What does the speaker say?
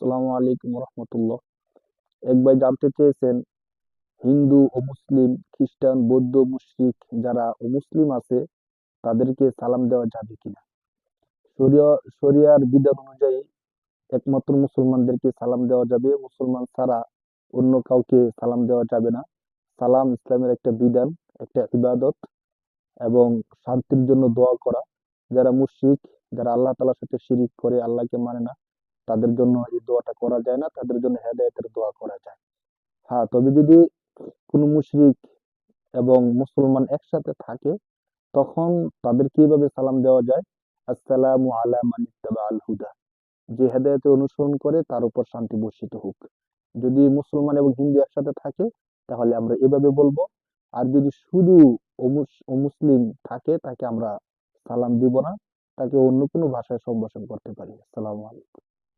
আসসালামু আলাইকুম রহমতুল্লাহ। এক ভাই জানতে চেয়েছেন, হিন্দু ও মুসলিম, খ্রিস্টান, বৌদ্ধ, মুশরিক যারা মুসলিম আছে, তাদেরকে সালাম দেওয়া যাবে কিনা? শরিয়ার বিধান অনুযায়ী একমাত্র মুসলমানদেরকে সালাম দেওয়া যাবে। মুসলমান ছাড়া অন্য কাউকে সালাম দেওয়া যাবে না। সালাম ইসলামের একটা বিধান, একটা ইবাদত এবং শান্তির জন্য দোয়া করা। যারা মুশরিক, যারা আল্লাহ তালার সাথে শিরিক করে, আল্লাহকে মানে না তাদের জন্য এই দোয়াটা করা যায় না, তাদের জন্য হেদায়েতের দোয়া করা যায়। হ্যাঁ তবে যদি কোনো মুশরিক এবং মুসলমান একসাথে থাকে, তখন তাদের কীভাবে সালাম দেওয়া যায়, আসসালামু আলা মান ইত্তাবা আল হুদা। যে হেদায়েতে অনুসরণ করে, তার উপর শান্তি বর্ষিত হোক। যদি মুসলমান এবং হিন্দু একসাথে থাকে, তাহলে আমরা এভাবে বলব, আর যদি শুধু অমুসলিম থাকে, তাকে আমরা সালাম দিব না, তাকে অন্য কোনো ভাষায় সম্ভাষণ করতে পারি। আসসালামু আলাইকুম।